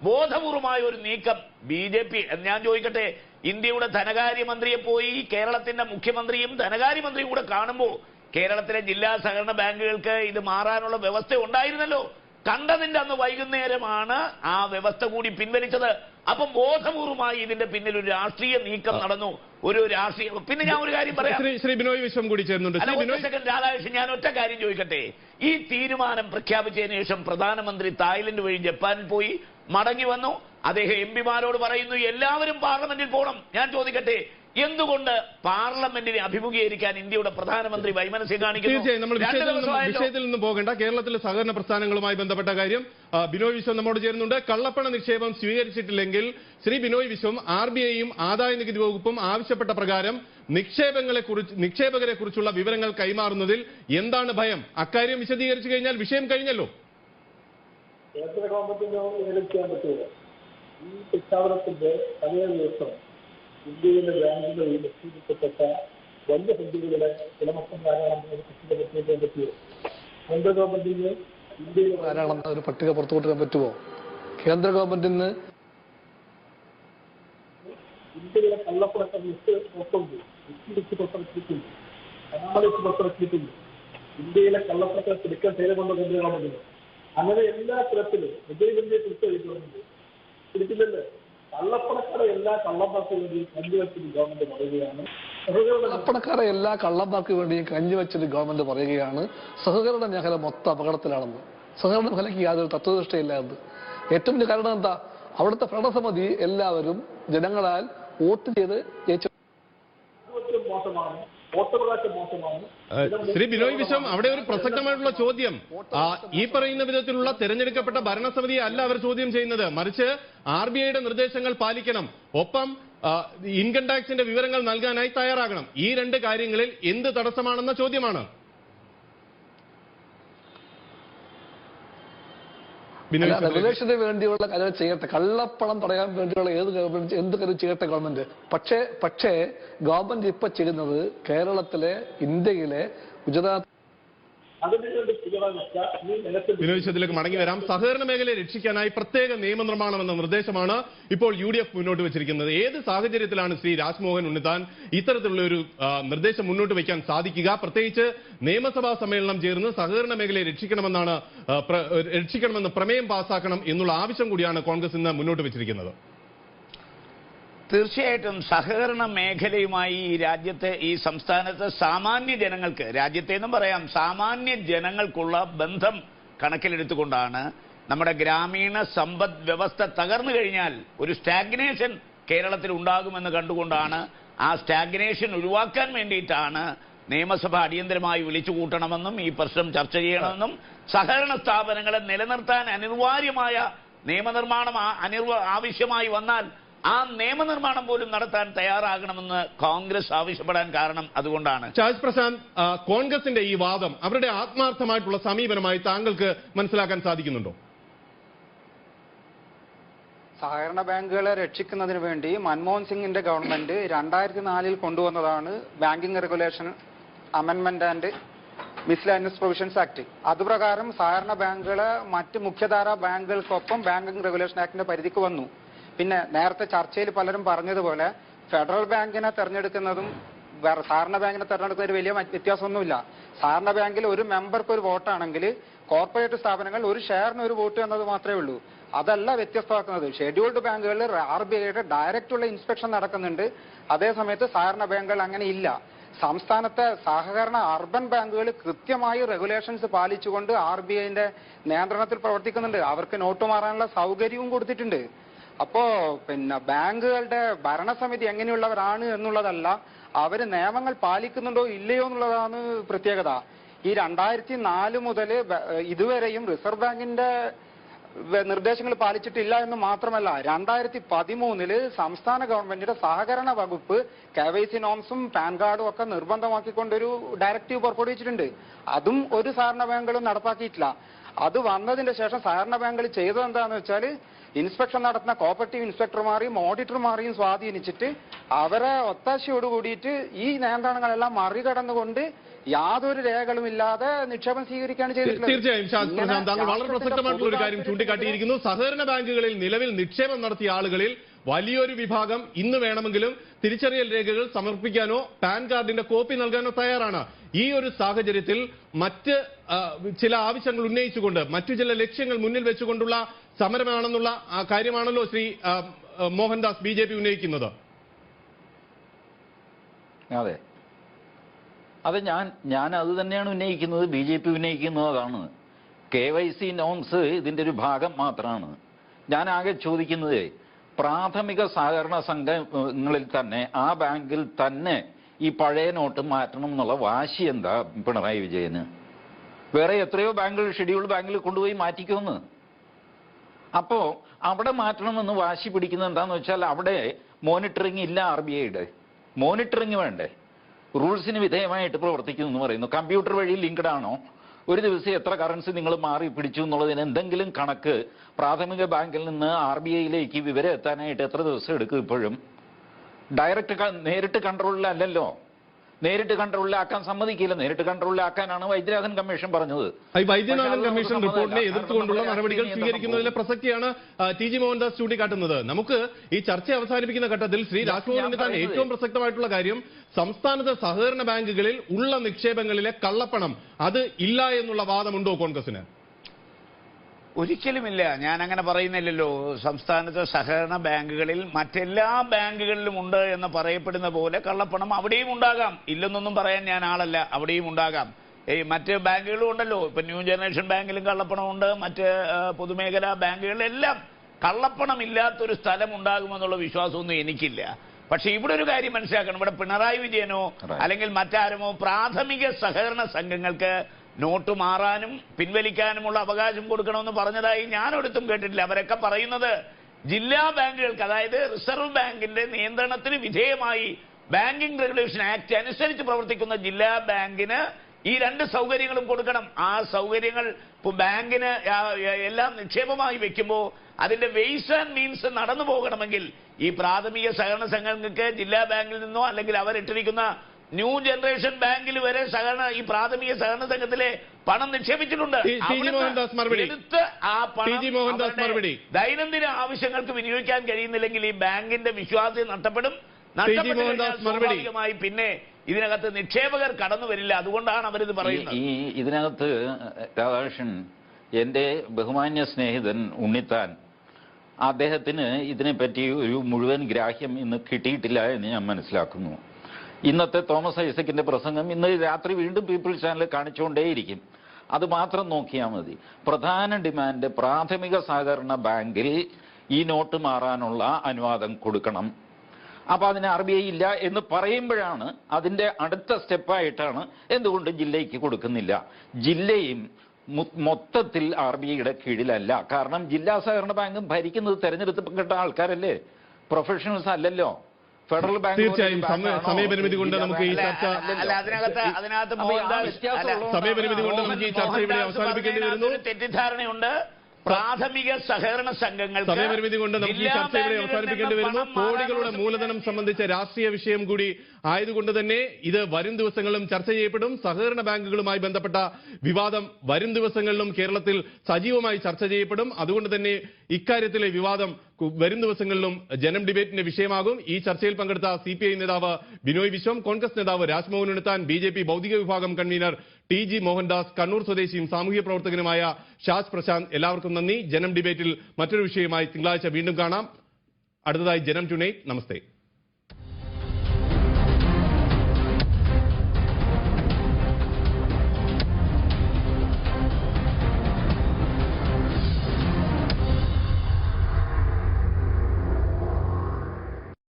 S3: ബോധപൂർവമായ ഒരു നീക്കം ബി ജെ പി ഞാൻ ചോദിക്കട്ടെ ഇന്ത്യയുടെ ധനകാര്യമന്ത്രിയെ പോയി കേരളത്തിന്റെ മുഖ്യമന്ത്രിയും ധനകാര്യമന്ത്രിയും കൂടെ കാണുമ്പോൾ കേരളത്തിലെ ജില്ലാ സഹകരണ ബാങ്കുകൾക്ക് ഇത് മാറാനുള്ള വ്യവസ്ഥ ഉണ്ടായിരുന്നല്ലോ. കണ്ടതിന്റെ അന്ന് വൈകുന്നേരമാണ് ആ വ്യവസ്ഥ കൂടി പിൻവലിച്ചത്. അപ്പം ബോധപൂർവമായി ഇതിന്റെ പിന്നിൽ ഒരു രാഷ്ട്രീയ നീക്കം നടന്നു. ഒരു രാഷ്ട്രീയ പിന്നെ ഞാൻ ഒരു കാര്യം പറയാം.
S1: ശ്രീ ശ്രീ ബിനോയ് വിശ്വം കൂടി
S3: സെക്കൻഡ് രാധാകൃഷ്ണൻ ഞാൻ ഒറ്റ കാര്യം ചോദിക്കട്ടെ? ഈ തീരുമാനം പ്രഖ്യാപിച്ചതിന് ശേഷം പ്രധാനമന്ത്രി തായ്ലൻഡ് വഴി ജപ്പാനിൽ പോയി മടങ്ങി വന്നു. അദ്ദേഹം എം പിമാരോട് പറയുന്നു എല്ലാവരും പാർലമെന്റിൽ പോകണം ഞാൻ ചോദിക്കട്ടെ എന്തുകൊണ്ട് പാർലമെന്റിനെ അഭിമുഖീകരിക്കാൻ ഇന്ത്യയുടെ പ്രധാനമന്ത്രി വൈമനസ്യം കാണിക്കുന്നു?
S1: തീർച്ചയായും നമ്മൾ വിഷയത്തിൽ നിന്നും. പോകേണ്ട. കേരളത്തിലെ സഹകരണ പ്രസ്ഥാനങ്ങളുമായി ബന്ധപ്പെട്ട കാര്യം ബിനോയ് വിശ്വം നമ്മോട് ചേരുന്നുണ്ട്. കള്ളപ്പണ നിക്ഷേപം സ്വീകരിച്ചിട്ടില്ലെങ്കിൽ ശ്രീ ബിനോയ് വിശ്വം ആർ ബി ഐയും ആദായ നികുതി വകുപ്പും ആവശ്യപ്പെട്ട പ്രകാരം നിക്ഷേപങ്ങളെ കുറിച്ച് നിക്ഷേപകരെ കുറിച്ചുള്ള വിവരങ്ങൾ കൈമാറുന്നതിൽ എന്താണ് ഭയം? അക്കാര്യം വിശദീകരിച്ചു കഴിഞ്ഞാൽ വിഷയം കഴിഞ്ഞല്ലോ.
S2: കേന്ദ്ര ഗവൺമെന്റിന് ഈ പ്രഖ്യാപനത്തിന്റെ തലേ ദിവസം ഇന്ത്യയിലെ ബാങ്കുകളിൽ നിക്ഷേപിക്കപ്പെട്ട വലിയ ഫണ്ടുകളുടെ ഉടമസ്ഥൻ ആരാണെന്ന് ഒരു പട്ടിക പുറത്തുവിടാൻ പറ്റുമോ കേന്ദ്ര ഗവൺമെന്റിന് ഇന്ത്യയിൽ
S6: ആരാണെന്ന് ഒരു പട്ടിക പുറത്തുവിട്ടാൻ പറ്റുമോ? കേന്ദ്ര ഗവൺമെന്റിന്
S2: ഇന്ത്യയിലെ കള്ളപ്പണക്കം ലിസ്റ്റ് പുറത്തുണ്ട് ലിസ്റ്റ് പുറത്തിറക്കിയിട്ടുണ്ട് അനാമലിസ്റ്റ് പുറത്തിറക്കിയിട്ടുണ്ട് ഇന്ത്യയിലെ കള്ളപ്പണത്തെ പിടിക്കാൻ ചെയ്തുകൊണ്ട് കേന്ദ്ര ഗവൺമെന്റിന്. അങ്ങനെ എല്ലാ തരത്തിലും വലിയ വലിയ പിടിച്ച ഗവൺമെന്റ് പിടിച്ചില്ലല്ലോ കള്ളപ്പണക്കാരെ എല്ലാ കള്ളപ്പണത്തിന് വേണ്ടി കണ്ടുവെച്ചത് ഗവൺമെന്റ് പറയുകയാണ്.
S6: എല്ലാ കള്ളന്മാർക്ക് വേണ്ടിയും കഞ്ഞിവെച്ചൊരു ഗവൺമെന്റ് പറയുകയാണ്. സഹകരണ മേഖല മൊത്തം അപകടത്തിലാണെന്ന്. സഹകരണ മേഖലയ്ക്ക് യാതൊരു തത്വനിഷ്ഠയില്ല എന്ന് ഏറ്റവും വലിയ കാരണം എന്താ? അവിടുത്തെ ഭരണസമിതി എല്ലാവരും ജനങ്ങളാൽ വോട്ട് ചെയ്ത് ജയിച്ച
S1: ശ്രീ ബിനോയ് വിശ്വം അവിടെ ഒരു പ്രസക്തമായിട്ടുള്ള ചോദ്യം. ഈ പറയുന്ന വിധത്തിലുള്ള തെരഞ്ഞെടുക്കപ്പെട്ട ഭരണസമിതിയെ അല്ല അവർ ചോദ്യം ചെയ്യുന്നത്. മറിച്ച് ആർ ബി ഐയുടെ നിർദ്ദേശങ്ങൾ പാലിക്കണം. ഒപ്പം ഇൻകം ടാക്സിന്റെ വിവരങ്ങൾ നൽകാനായി തയ്യാറാകണം. ഈ രണ്ട് കാര്യങ്ങളിൽ എന്ത് തടസ്സമാണെന്ന ചോദ്യമാണ് ബിനോയ് വിശ്വം
S6: റെഗുലേഷന് വേണ്ടിയുള്ള കാര്യം ചെയ്യട്ടെ. കള്ളപ്പണം തടയാൻ വേണ്ടിയുള്ള ഏത് ഗവൺമെന്റ് എന്ത് കാര്യം ചെയ്യട്ടെ ഗവൺമെന്റ് പക്ഷേ പക്ഷേ ഗവൺമെന്റ് ഇപ്പൊ ചെയ്യുന്നത് കേരളത്തിലെ ഇന്ത്യയിലെ ഗുജറാത്ത്
S1: വിനോദത്തിലേക്ക് മടങ്ങി വരാം. സഹകരണ മേഖലയെ രക്ഷിക്കാനായി പ്രത്യേക നിയമനിർമ്മാണം എന്ന നിർദ്ദേശമാണ് ഇപ്പോൾ യു ഡി എഫ് മുന്നോട്ട് വെച്ചിരിക്കുന്നത്. ഏത് സാഹചര്യത്തിലാണ് ശ്രീ രാജ്മോഹൻ ഉണ്ണിത്താൻ ഇത്തരത്തിലുള്ള ഒരു നിർദ്ദേശം മുന്നോട്ട് വയ്ക്കാൻ സാധിക്കുക? പ്രത്യേകിച്ച് നിയമസഭാ സമ്മേളനം ചേർന്ന് സഹകരണ മേഖലയെ രക്ഷിക്കണമെന്നാണ് രക്ഷിക്കണമെന്ന് പ്രമേയം പാസാക്കണം എന്നുള്ള ആവശ്യം കൂടിയാണ് കോൺഗ്രസ് ഇന്ന് മുന്നോട്ട് വെച്ചിരിക്കുന്നത്.
S3: തീർച്ചയായിട്ടും സഹകരണ മേഖലയുമായി ഈ രാജ്യത്തെ ഈ സംസ്ഥാനത്തെ സാമാന്യ ജനങ്ങൾക്ക് രാജ്യത്തെ എന്നും പറയാം സാമാന്യ ജനങ്ങൾക്കുള്ള ബന്ധം കണക്കിലെടുത്തുകൊണ്ടാണ് നമ്മുടെ ഗ്രാമീണ സമ്പദ് വ്യവസ്ഥ തകർന്നു കഴിഞ്ഞാൽ ഒരു സ്റ്റാഗ്നേഷൻ കേരളത്തിൽ ഉണ്ടാകുമെന്ന് കണ്ടുകൊണ്ടാണ് ആ സ്റ്റാഗ്നേഷൻ ഒഴിവാക്കാൻ വേണ്ടിയിട്ടാണ് നിയമസഭ അടിയന്തരമായി വിളിച്ചു കൂട്ടണമെന്നും ഈ പ്രശ്നം ചർച്ച ചെയ്യണമെന്നും സഹകരണ സ്ഥാപനങ്ങളെ നിലനിർത്താൻ അനിവാര്യമായ നിയമനിർമ്മാണം ആവശ്യമായി വന്നാൽ ആ നിയമനിർമ്മാണം പോലും നടത്താൻ തയ്യാറാകണമെന്ന് കോൺഗ്രസ് ആവശ്യപ്പെടാൻ കാരണം അതുകൊണ്ടാണ്.
S1: ചാർജ് പ്രശാന്ത് കോൺഗ്രസിന്റെ ഈ വാദം അവരുടെ ആത്മാർത്ഥമായിട്ടുള്ള സമീപനമായി താങ്കൾക്ക് മനസ്സിലാക്കാൻ സാധിക്കുന്നുണ്ടോ?
S5: സഹകരണ ബാങ്കുകളെ രക്ഷിക്കുന്നതിന് വേണ്ടി മൻമോഹൻ സിംഗിന്റെ ഗവൺമെന്റ് രണ്ടായിരത്തി നാലിൽ കൊണ്ടുവന്നതാണ് banking regulation amendment and miscellaneous provisions act. അതുപ്രകാരം സഹകരണ ബാങ്കുകളെ മറ്റ് മുഖ്യധാരാ ബാങ്കുകൾക്കൊപ്പം ബാങ്കിംഗ് റെഗുലേഷൻ ആക്ടിന്റെ പരിധിക്ക് വന്നു. പിന്നെ നേരത്തെ ചർച്ചയിൽ പലരും പറഞ്ഞതുപോലെ ഫെഡറൽ ബാങ്കിനെ തെരഞ്ഞെടുക്കുന്നതും സഹകരണ ബാങ്കിനെ തെരഞ്ഞെടുക്കുന്നതിൽ വലിയ വ്യത്യാസമൊന്നുമില്ല. സഹകരണ ബാങ്കിൽ ഒരു മെമ്പർക്ക് ഒരു വോട്ടാണെങ്കിൽ കോർപ്പറേറ്റ് സ്ഥാപനങ്ങൾ ഒരു ഷെയറിന് ഒരു വോട്ട് എന്നത് മാത്രമേ ഉള്ളൂ. അതല്ല വ്യത്യസ്തമാക്കുന്നത്. ഷെഡ്യൂൾഡ് ബാങ്കുകളിൽ ആർ ബി ഐയുടെ ഡയറക്റ്റ് ഉള്ള ഇൻസ്പെക്ഷൻ നടക്കുന്നുണ്ട്. അതേസമയത്ത് സഹകരണ ബാങ്കുകൾ അങ്ങനെ ഇല്ല. സംസ്ഥാനത്തെ സഹകരണ അർബൻ ബാങ്കുകൾ കൃത്യമായി റെഗുലേഷൻസ് പാലിച്ചുകൊണ്ട് ആർ ബി ഐന്റെ നിയന്ത്രണത്തിൽ പ്രവർത്തിക്കുന്നുണ്ട്. അവർക്ക് നോട്ട് മാറാനുള്ള സൗകര്യവും കൊടുത്തിട്ടുണ്ട്. അപ്പോ പിന്നെ ബാങ്കുകളുടെ ഭരണസമിതി എങ്ങനെയുള്ളവരാണ് എന്നുള്ളതല്ല അവർ നിയമങ്ങൾ പാലിക്കുന്നുണ്ടോ ഇല്ലയോ എന്നുള്ളതാണ് പ്രത്യേകത. ഈ രണ്ടായിരത്തി നാല് മുതൽ ഇതുവരെയും റിസർവ് ബാങ്കിന്റെ നിർദ്ദേശങ്ങൾ പാലിച്ചിട്ടില്ല എന്ന് മാത്രമല്ല രണ്ടായിരത്തി പതിമൂന്നിൽ സംസ്ഥാന ഗവൺമെന്റിന്റെ സഹകരണ വകുപ്പ് കെ വൈ സി നോംസും പാൻ കാർഡും ഒക്കെ നിർബന്ധമാക്കിക്കൊണ്ടൊരു ഡയറക്റ്റീവ് പുറപ്പെടുവിച്ചിട്ടുണ്ട്. അതും ഒരു സഹകരണ ബാങ്കുകളും നടപ്പാക്കിയിട്ടില്ല. അത് വന്നതിന്റെ ശേഷം സഹകരണ ബാങ്കുകൾ ചെയ്തത് എന്താണെന്ന് വെച്ചാൽ ഇൻസ്പെക്ഷൻ നടത്തുന്ന കോപ്പറേറ്റീവ് ഇൻസ്പെക്ടർമാരെയും ഓഡിറ്റർമാരെയും സ്വാധീനിച്ചിട്ട് അവരെ ഒത്താശയോട് കൂടിയിട്ട് ഈ നിയന്ത്രണങ്ങളെല്ലാം മറികടന്നുകൊണ്ട് യാതൊരു രേഖകളും ഇല്ലാതെ നിക്ഷേപം സ്വീകരിക്കുകയാണ് ചെയ്തിട്ടുള്ളത്.
S1: തീർച്ചയായും താങ്കൾ വളരെ പ്രസക്തമായിട്ടുള്ള ഒരു കാര്യം ചൂണ്ടിക്കാട്ടിയിരിക്കുന്നു. സഹകരണ ബാങ്കുകളിൽ നിലവിൽ നിക്ഷേപം നടത്തിയ ആളുകളിൽ വലിയൊരു വിഭാഗം ഇന്ന് വേണമെങ്കിലും തിരിച്ചറിയൽ രേഖകൾ സമർപ്പിക്കാനോ പാൻ കാർഡിന്റെ കോപ്പി നൽകാനോ തയ്യാറാണ്. ഈ ഒരു സാഹചര്യത്തിൽ മറ്റ് ചില ആവശ്യങ്ങൾ ഉന്നയിച്ചുകൊണ്ട് മറ്റു ചില ലക്ഷ്യങ്ങൾ മുന്നിൽ വെച്ചുകൊണ്ടുള്ള സമരമാണെന്നുള്ള കാര്യമാണല്ലോ Shri Mohandas B J P ഉന്നയിക്കുന്നത്.
S4: അതെ. അതെ ഞാൻ ഞാൻ അത് തന്നെയാണ് ഉന്നയിക്കുന്നത് ബി ജെ പി ഉന്നയിക്കുന്നതാണ് കെ വൈ സി നോംസ് ഇതിന്റെ ഒരു ഭാഗം മാത്രമാണ് ഞാൻ ആകെ ചോദിക്കുന്നത് പ്രാഥമിക സഹകരണ സംഘങ്ങളിൽ തന്നെ ആ ബാങ്കിൽ തന്നെ ഈ പഴയ നോട്ട് മാറ്റണം എന്നുള്ള വാശി എന്താ പിണറായി വിജയന്? വേറെ എത്രയോ ബാങ്കുകൾ ഷെഡ്യൂൾഡ് ബാങ്കിൽ കൊണ്ടുപോയി മാറ്റിക്കുമെന്ന് അപ്പോ അവിടെ മാറ്റണമെന്ന് വാശി പിടിക്കുന്നത് എന്താന്ന് വെച്ചാൽ അവിടെ മോണിറ്ററിംഗ് ഇല്ല ആർ ബി ഐയുടെ മോണിറ്ററിംഗ് വേണ്ടേ? റൂൾസിന് വിധേയമായിട്ട് പ്രവർത്തിക്കുന്നു എന്ന് പറയുന്നു. കമ്പ്യൂട്ടർ വഴി ലിങ്ക്ഡ് ആണോ? ഒരു ദിവസം എത്ര കറൻസി നിങ്ങൾ മാറി പിടിച്ചു എന്നുള്ളതിന് എന്തെങ്കിലും കണക്ക് പ്രാഥമിക ബാങ്കിൽ നിന്ന് ആർ ബി ഐയിലേക്ക് വിവരം എത്താനായിട്ട് എത്ര ദിവസം എടുക്കും ഇപ്പോഴും? ഡയറക്റ്റ് നേരിട്ട് കൺട്രോളിലല്ലല്ലോ നേരിട്ട് കൺട്രോളിലാക്കാൻ സമ്മതിക്കില്ല. നേരിട്ട് കൺട്രോളിലാക്കാനാണ് വൈദ്യനാഥൻ കമ്മീഷൻ പറഞ്ഞത്.
S1: വൈദ്യനാഥൻ കമ്മീഷൻ റിപ്പോർട്ടിനെ. എതിർത്തുകൊണ്ടുള്ള നടപടികൾ സ്വീകരിക്കുന്നതിലെ പ്രസക്തിയാണ് ടി ജി മോഹൻദാസ് ചൂണ്ടിക്കാട്ടുന്നത്. നമുക്ക് ഈ ചർച്ച അവസാനിപ്പിക്കുന്ന ഘട്ടത്തിൽ ശ്രീ രാജ്മോഹൻ ഏറ്റവും പ്രസക്തമായിട്ടുള്ള കാര്യം സംസ്ഥാനത്തെ സഹകരണ ബാങ്കുകളിൽ ഉള്ള നിക്ഷേപങ്ങളിലെ കള്ളപ്പണം അത് ഇല്ല എന്നുള്ള വാദമുണ്ടോ കോൺഗ്രസിന്
S3: ഒരിക്കലുമില്ല. ഞാൻ അങ്ങനെ പറയുന്നില്ലല്ലോ. സംസ്ഥാനത്തെ സഹകരണ ബാങ്കുകളിൽ മറ്റെല്ലാ ബാങ്കുകളിലും ഉണ്ട് എന്ന് പറയപ്പെടുന്ന പോലെ കള്ളപ്പണം അവിടെയും ഉണ്ടാകാം. ഇല്ലെന്നൊന്നും പറയാൻ ഞാൻ ആളല്ല. അവിടെയും ഉണ്ടാകാം. ഈ മറ്റ് ബാങ്കുകളും ഉണ്ടല്ലോ. ഇപ്പൊ ന്യൂ ജനറേഷൻ ബാങ്കിലും കള്ളപ്പണമുണ്ട്. മറ്റ് പൊതുമേഖലാ ബാങ്കുകളിലെല്ലാം കള്ളപ്പണം ഇല്ലാത്തൊരു സ്ഥലം ഉണ്ടാകുമെന്നുള്ള വിശ്വാസമൊന്നും എനിക്കില്ല. പക്ഷെ ഇവിടെ ഒരു കാര്യം മനസ്സിലാക്കണം. ഇവിടെ പിണറായി വിജയനോ അല്ലെങ്കിൽ മറ്റാരുമോ പ്രാഥമിക സഹകരണ സംഘങ്ങൾക്ക് നോട്ട് മാറാനും പിൻവലിക്കാനുമുള്ള അവകാശം കൊടുക്കണമെന്ന് പറഞ്ഞതായി ഞാൻ ഒരിടത്തും കേട്ടിട്ടില്ല. അവരൊക്കെ പറയുന്നത് ജില്ലാ ബാങ്കുകൾക്ക് അതായത് റിസർവ് ബാങ്കിന്റെ നിയന്ത്രണത്തിന് വിധേയമായി ബാങ്കിംഗ് റെഗുലേഷൻ ആക്ട് അനുസരിച്ച് പ്രവർത്തിക്കുന്ന ജില്ലാ ബാങ്കിന് ഈ രണ്ട് സൗകര്യങ്ങളും കൊടുക്കണം. ആ സൗകര്യങ്ങൾ ഇപ്പൊ ബാങ്കിന് എല്ലാം നിക്ഷേപമായി വെക്കുമ്പോൾ അതിന്റെ വെയ്സ് ആൻഡ് മീൻസ് നടന്നു പോകണമെങ്കിൽ ഈ പ്രാഥമിക സഹകരണ സംഘങ്ങൾക്ക് ജില്ലാ ബാങ്കിൽ നിന്നോ അല്ലെങ്കിൽ അവരിട്ടിരിക്കുന്ന ന്യൂ ജനറേഷൻ ബാങ്കിൽ വരെ സഹകരണ ഈ പ്രാഥമിക സഹകരണ സംഘത്തിലെ പണം നിക്ഷേപിച്ചിട്ടുണ്ട്. എടുത്ത് ആ പണം. ദൈനംദിന ആവശ്യങ്ങൾക്ക് വിനിയോഗിക്കാൻ കഴിയുന്നില്ലെങ്കിൽ ഈ ബാങ്കിന്റെ വിശ്വാസ്യത നഷ്ടപ്പെടും. സ്വാഭാവികമായി പിന്നെ ഇതിനകത്ത് നിക്ഷേപകർ കടന്നു വരില്ല. അതുകൊണ്ടാണ് അവരിത് പറയുന്നത്.
S4: ഈ ഈ- ഇതിനകത്ത് രാധാകൃഷ്ണൻ എന്റെ ബഹുമാന്യ സ്നേഹിതൻ ഉണ്ണിത്താൻ അദ്ദേഹത്തിന് ഇതിനെപ്പറ്റി ഒരു മുഴുവൻ ഗ്രാഹ്യം ഇന്ന് കിട്ടിയിട്ടില്ല എന്ന് ഞാൻ മനസ്സിലാക്കുന്നു. ഇന്നത്തെ തോമസ് ഐസക്കിന്റെ പ്രസംഗം ഇന്ന് രാത്രി വീണ്ടും പീപ്പിൾസ് ചാനൽ കാണിച്ചുകൊണ്ടേയിരിക്കും. അത് മാത്രം നോക്കിയാൽ മതി. പ്രധാന ഡിമാൻഡ് പ്രാഥമിക സഹകരണ ബാങ്കിൽ ഈ നോട്ട് മാറാനുള്ള അനുവാദം കൊടുക്കണം. അപ്പൊ അതിന് ആർ ബി ഐ ഇല്ല എന്ന് പറയുമ്പോഴാണ് അതിന്റെ അടുത്ത സ്റ്റെപ്പായിട്ടാണ് എന്തുകൊണ്ട് ജില്ലയ്ക്ക് കൊടുക്കുന്നില്ല. ജില്ലയും മൊത്തത്തിൽ ആർ ബി ഐയുടെ കീഴിലല്ല. കാരണം ജില്ലാ സഹകരണ ബാങ്കും ഭരിക്കുന്നത് തെരഞ്ഞെടുക്കപ്പെട്ട ആൾക്കാരല്ലേ? പ്രൊഫഷണൽസ് അല്ലല്ലോ. ഫെഡറൽ ബാങ്ക്
S1: തീർച്ചയായും. സമയപരിമിതി കൊണ്ട് നമുക്ക് ഈ ചർച്ച സമയപരിമിതി കൊണ്ട് നമുക്ക് ഈ ചർച്ച ഇവിടെ അവസാനിപ്പിക്കേണ്ടി വരുന്നു.
S3: തെറ്റിദ്ധാരണയുണ്ട്. പ്രാഥമിക സഹകരണ സംഘങ്ങൾ
S1: സമയപരിമിതി കൊണ്ട് നമുക്ക് ഈ ചർച്ച ഇവിടെ അവസാനിപ്പിക്കേണ്ടി വരുന്നു. കോടികളുടെ മൂലധനം സംബന്ധിച്ച രാഷ്ട്രീയ വിഷയം കൂടി ആയതുകൊണ്ട് തന്നെ ഇത് വരും ദിവസങ്ങളിലും ചർച്ച ചെയ്യപ്പെടും. സഹകരണ ബാങ്കുകളുമായി ബന്ധപ്പെട്ട വിവാദം വരും ദിവസങ്ങളിലും കേരളത്തിൽ സജീവമായി ചർച്ച ചെയ്യപ്പെടും. അതുകൊണ്ട് തന്നെ ഇക്കാര്യത്തിലെ വിവാദം വരും ദിവസങ്ങളിലും ജനം ഡിബേറ്റിന്റെ വിഷയമാകും. ഈ ചർച്ചയിൽ പങ്കെടുത്ത സി നേതാവ് ബിനോയ് വിശ്വം കോൺഗ്രസ് നേതാവ് രാജ്മോഹൻ ഉണ്ണിത്താൻ ബി ഭൗതിക വിഭാഗം convener T G Mohandas Kannur സ്വദേശിയും സാമൂഹ്യ പ്രവർത്തകനുമായ ഷാജ് പ്രശാന്ത് എല്ലാവർക്കും നന്ദി. ജനം ഡിബേറ്റിൽ മറ്റൊരു വിഷയമായി തിങ്കളാഴ്ച വീണ്ടും കാണാം. അടുത്തതായി ജനം ടുനൈറ്റ് നമസ്തേ.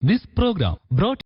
S7: This program brought